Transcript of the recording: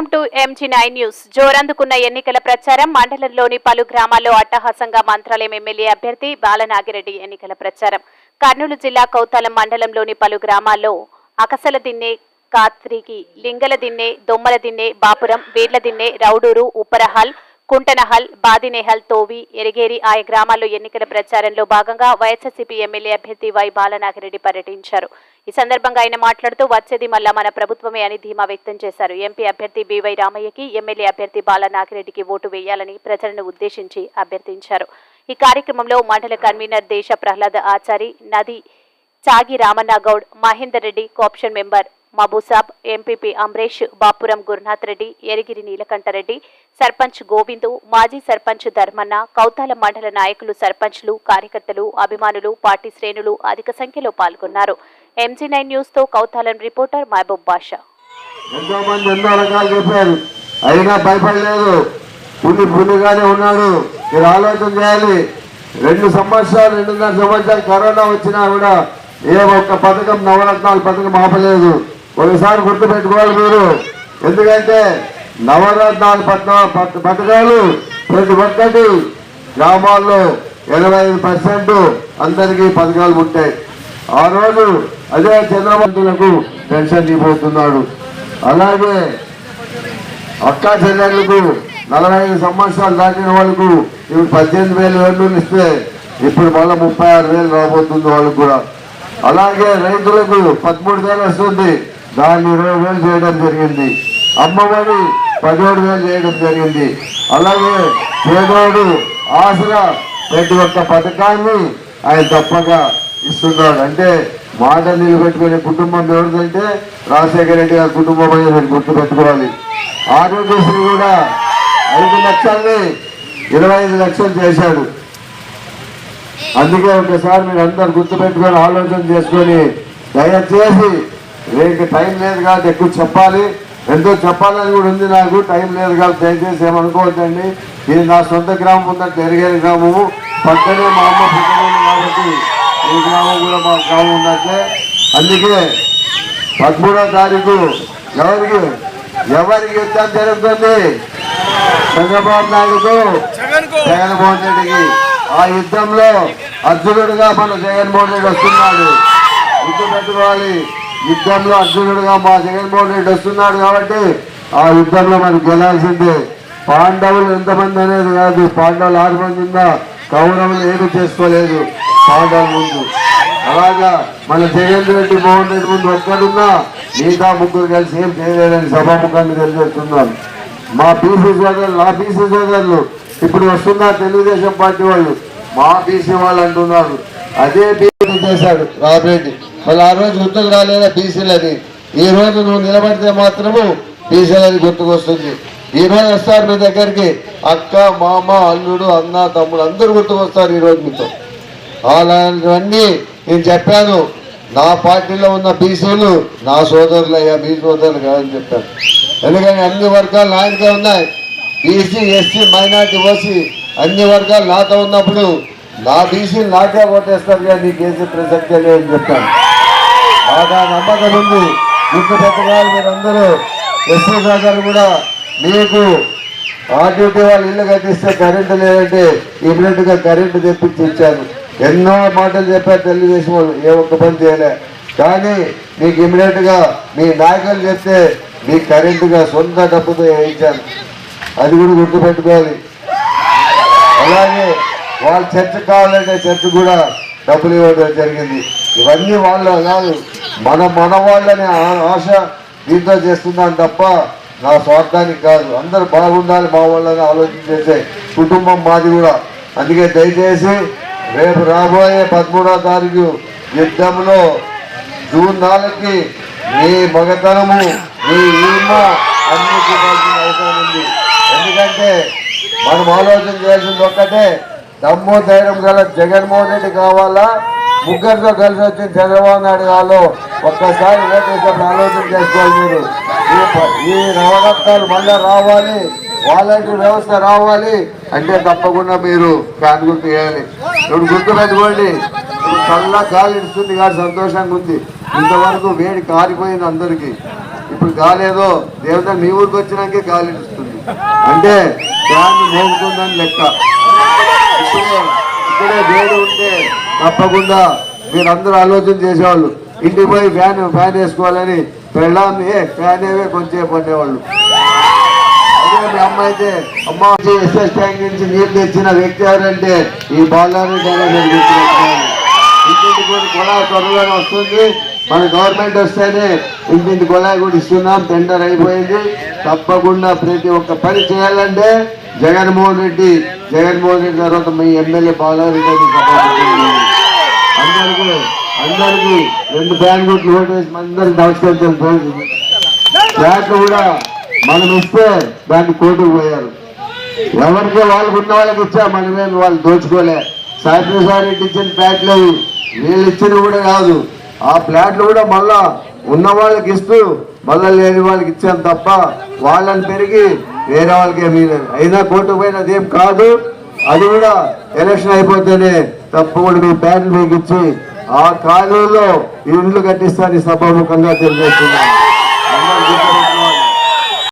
Welcome to MG nine news జోరందుకున్న ఎన్నికల ప్రచారం మండలంలోని పలు గ్రామాల్లో అట్టహాసంగా మంత్రాలయం ఎమ్మెల్యే అభ్యర్థి బాలనాగిరెడ్డి ఎన్నికల ప్రచారం. కర్నూలు జిల్లా కౌతాలం మండలంలోని పలు గ్రామాల్లో అకసల దిన్నే కాత్రికి లింగల దిన్నే దొమ్మల దిన్నే బాపురం వీర్ల దిన్నే రౌడూరు ఉప్పరహల్ కుంటనహల్ బాదినేహల్ తోవి ఎరిగేరి ఆయా గ్రామాల్లో ఎన్నికల ప్రచారంలో భాగంగా వైఎస్ఆర్సీపీ ఎమ్మెల్యే అభ్యర్థి వై బాలనాగిరెడ్డి పర్యటించారు. ఈ సందర్భంగా ఆయన మాట్లాడుతూ వచ్చేది మళ్ళా మన ప్రభుత్వమే అని ధీమా వ్యక్తం చేశారు. ఎంపీ అభ్యర్థి బివై రామయ్యకి ఎమ్మెల్యే అభ్యర్థి బాలనాగిరెడ్డికి ఓటు వేయాలని ప్రజలను ఉద్దేశించి అభ్యర్థించారు. ఈ కార్యక్రమంలో మండల కన్వీనర్ దేశ ప్రహ్లాద ఆచారి నది Chagi Ramanna Goud Mahender Reddy co-option member Mabusab MPP Amaresh Bapuram Gurunath Reddy Erigiri Neelakantareddy sarpanch Govindu మాజీ సర్పంచ్ ధర్మన్న కౌతాల మండల నాయకులు సర్పంచ్లు కార్యకర్తలు అభిమానులు పార్టీ శ్రేణులు అధిక సంఖ్యలో పాల్గొన్నారు. ఎంజీ నైన్ న్యూస్తో కౌతాలం రిపోర్టర్ మహబూబ్ బాషా. ఎంతో మంది ఎన్నో రకాలు చెప్పారు. అయినా భయపడలేదు. పులి పులిగానే ఉన్నాడు. మీరు ఆలోచన చేయాలి. రెండు సంవత్సరాలు రెండున్నర సంవత్సరాలు కరోనా వచ్చినా కూడా ఏ ఒక్క పథకం నవరత్నాలు పథకం ఆపలేదు. ఒకసారి గుర్తుపెట్టుకోవాలి మీరు. ఎందుకంటే నవరత్నాలు పథక పథకాలు ప్రతి ఒక్కటి గ్రామాల్లో ఇరవై ఐదు పర్సెంట్ అందరికీ పథకాలు ఉంటాయి. ఆ రోజు అదే చంద్రబాబులకు పెన్షన్ ఇవ్వబోతున్నాడు అలాగే అక్కా చెల్లెళ్ళకు నలభై ఐదు సంవత్సరాలు దాటిన వాళ్ళకు ఇప్పుడు పద్దెనిమిది వేలు ఏళ్ళు ఇస్తే ఇప్పుడు మళ్ళీ ముప్పై ఆరు వేలు రాబోతుంది వాళ్ళకు కూడా. అలాగే రైతులకు పదమూడు వేలు వస్తుంది. దాన్ని ఇరవై వేలు చేయడం జరిగింది. అమ్మఒడి పదిహేడు వేలు చేయడం జరిగింది. అలాగే పేదోడు ఆసరా ప్రతి ఒక్క పథకాన్ని ఆయన తప్పక ఇస్తున్నాడు. అంటే మాట నిలబెట్టుకునే కుటుంబం ఎవరిదంటే రాజశేఖర రెడ్డి గారి కుటుంబం అనేది మీరు గుర్తుపెట్టుకోవాలి. ఆరోగ్యశ్రీ కూడా ఐదు లక్షల్ని ఇరవై ఐదు లక్షలు చేశాడు. అందుకే ఒకసారి మీరు అందరు గుర్తుపెట్టుకొని ఆలోచన చేసుకొని దయచేసి రేపు టైం లేదు కాబట్టి ఎక్కువ చెప్పాలి. ఎంతో చెప్పాలని కూడా ఉంది నాకు. టైం లేదు కాబట్టి దయచేసి ఏమనుకోవద్దండి. ఇది నా సొంత గ్రామం ఉందంటే ఎరిగేరి గ్రామము. పక్కనే మా అమ్మ పుట్టిన కాబట్టి ఈ గ్రామం కూడా మా గ్రామం ఉన్నట్లే. అందుకే పదమూడో తారీఖు ఎవరికి? ఎవరికి యుద్ధం జరుగుతుంది? చంద్రబాబు నాయుడుకు. జగన్మోహన్ రెడ్డికి. ఆ యుద్ధంలో అర్జునుడిగా మన జగన్మోహన్ రెడ్డి వస్తున్నాడు. గుర్తు పెట్టుకోవాలి. యుద్ధంలో అర్జునుడుగా మా జగన్మోహన్ రెడ్డి వస్తున్నాడు కాబట్టి ఆ యుద్ధంలో మనకు గెలాల్సిందే. పాండవులు ఎంతమంది అనేది కాదు పాండవులు ఆరు మంది ఉందా కౌరవులు ఏమి చేసుకోలేదు. పాండవుల ముందు. అలాగా మన జగన్ రెడ్డి మోహన్ రెడ్డి ముందు ఒక్కడున్నా మిగతా ముగ్గురు కలిసి ఏం చేయలేదని సభాముఖాన్ని తెలియజేస్తున్నాను మా బీసీ సోదరులు నా బీసీ సోదరులు ఇప్పుడు వస్తున్నారు తెలుగుదేశం పార్టీ వాళ్ళు. మా బీసీ వాళ్ళు అంటున్నారు. అదే బీసీ చేశాడు రాబరెడ్డి మళ్ళీ ఆ రోజు గుర్తుకు రాలేదా బీసీలని? ఈ రోజు నువ్వు నిలబడితే మాత్రము బీసీలని గుర్తుకొస్తుంది. ఈ రోజు వస్తారు మీ దగ్గరికి అక్క మామ అల్లుడు అన్న తమ్ముడు అందరూ గుర్తుకొస్తారు ఈరోజు మీతో. అలాంటివన్నీ నేను చెప్పాను. నా పార్టీలో ఉన్న బీసీలు నా సోదరులు అయ్యా మీ సోదరులు కాదని చెప్పాను. ఎందుకంటే అన్ని వర్గాలు నాయనకే ఉన్నాయి. బీసీ ఎస్సీ మైనార్టీ ఓసీ అన్ని వర్గాలు నాతో ఉన్నప్పుడు నా బీసీలు నాకే ఓటేస్తారు కానీ నీకు ప్రసక్తే లేదని చెప్పాను? బాగా నమ్మకం ఉంది. గుర్తు పెట్టుకోవాలి మీరందరూ. ఎస్సీ గారు కూడా మీకు ఆర్టీటీ వాళ్ళు ఇల్లు కట్టిస్తే కరెంటు లేదంటే ఇమీడియట్గా కరెంటు తెప్పించి ఇచ్చాను ఎన్నో మాటలు చెప్పారు తెలుగుదేశం వాళ్ళు. ఏ ఒక్క పని చేయలే. కానీ మీకు ఇమీడియట్గా మీ నాయకులు చెప్తే మీకు కరెంటుగా సొంత డబ్బుతో వేయించాను అది కూడా గుర్తుపెట్టుకోవాలి అలాగే వాళ్ళ చర్చ కావాలంటే చర్చ కూడా డబ్బులు ఇవ్వడం జరిగింది. ఇవన్నీ వాళ్ళ కాదు మన మన వాళ్ళని ఆ- ఆశ దీంతో చేస్తున్నాను తప్ప నా స్వార్థానికి కాదు. అందరు బాగుండాలి మా వాళ్ళని ఆలోచన చేసే కుటుంబం మాది కూడా. అందుకే దయచేసి రేపు రాబోయే పదమూడవ తారీఖు యుద్ధంలో జూన్ నాలుగుకి మీ మగతనము మీ ఈమ అన్ని అవసరం ఉంది. ఎందుకంటే మనం ఆలోచన చేయాల్సింది ఒక్కటే దమ్ము ధైర్యం గల జగన్మోహన్ రెడ్డి కావాలా? ముగ్గురితో కలిసి వచ్చిన చంద్రబాబు నాయుడు కావాలో ఒక్కసారి ఓటేసినప్పుడు ఆలోచన చేసుకోవాలి మీరు. ఈ నవరత్నాలు మళ్ళీ రావాలి వాలంటీర్ వ్యవస్థ రావాలి అంటే తప్పకుండా మీరు ఫ్యాన్ గుర్తు చేయాలి. ఇప్పుడు గుర్తు పెట్టుకోండి ఇప్పుడు చల్ల గాలి ఇస్తుంది కానీ సంతోషంగా ఉంది. ఇంతవరకు వేడి కారిపోయింది అందరికీ. ఇప్పుడు కాలేదో దేవత మీ ఊరికి వచ్చినాకే గాలి ఇస్తుంది. అంటే ఫ్యాన్ మోగుతుందని లెక్క. ఉంటే ఇక్కడే వేడి ఉంటే తప్పకుండా మీరందరూ ఆలోచన చేసేవాళ్ళు. ఇంటికి పోయి ఫ్యాన్ ఫ్యాన్ వేసుకోవాలని పెళ్ళాన్ని "ఏ, ఫ్యాన్ ఏవే కొంచెం పడేవాళ్ళు అదే మీ అమ్మ అయితే అమ్మ ఎస్ఎస్ ట్యాంక్ నుంచి నీళ్ళు తెచ్చిన వ్యక్తి ఎవరంటే ఈ బాలారెడ్డి ఇంటింటి కూడా కుళాయి త్వరలోనే వస్తుంది. మన గవర్నమెంట్ వస్తేనే ఇంటింటి కుళాయి కూడా ఇస్తున్నాం. టెండర్ అయిపోయింది. తప్పకుండా ప్రతి ఒక్క పని చేయాలంటే జగన్మోహన్ రెడ్డి జగన్మోహన్ రెడ్డి తర్వాత మీ ఎమ్మెల్యే బాలారెడ్డి అందరికీ అందరికీ రెండు ఫ్యాన్ గుట్లు వేసి అందరికి నమస్కరించాలి ఫ్లాట్లు కూడా మనం ఇస్తే దాన్ని కోర్టుకు పోయారు. ఎవరికి వాళ్ళకు ఉన్న వాళ్ళకి ఇచ్చా మనమేమి వాళ్ళు దోచుకోలే. సాయిప్రసాద్ రెడ్డి ఇచ్చిన ఫ్లాట్లు వీళ్ళు ఇచ్చినవి కూడా కాదు. ఆ ఫ్లాట్లు కూడా మళ్ళా ఉన్న వాళ్ళకి ఇస్తూ మళ్ళా లేని వాళ్ళకి ఇచ్చాం తప్ప వాళ్ళని పెరిగి వేరే వాళ్ళకి ఏమీ లేదు అయినా కోర్టుకు పోయినది ఏం కాదు. అది కూడా ఎలక్షన్ అయిపోతేనే తప్పకుండా మీ ప్యాట్లు మీకు ఇచ్చి ఆ కాలువలో ఇండ్లు కట్టిస్తారని సభాముఖంగా తెలియజేస్తున్నాను.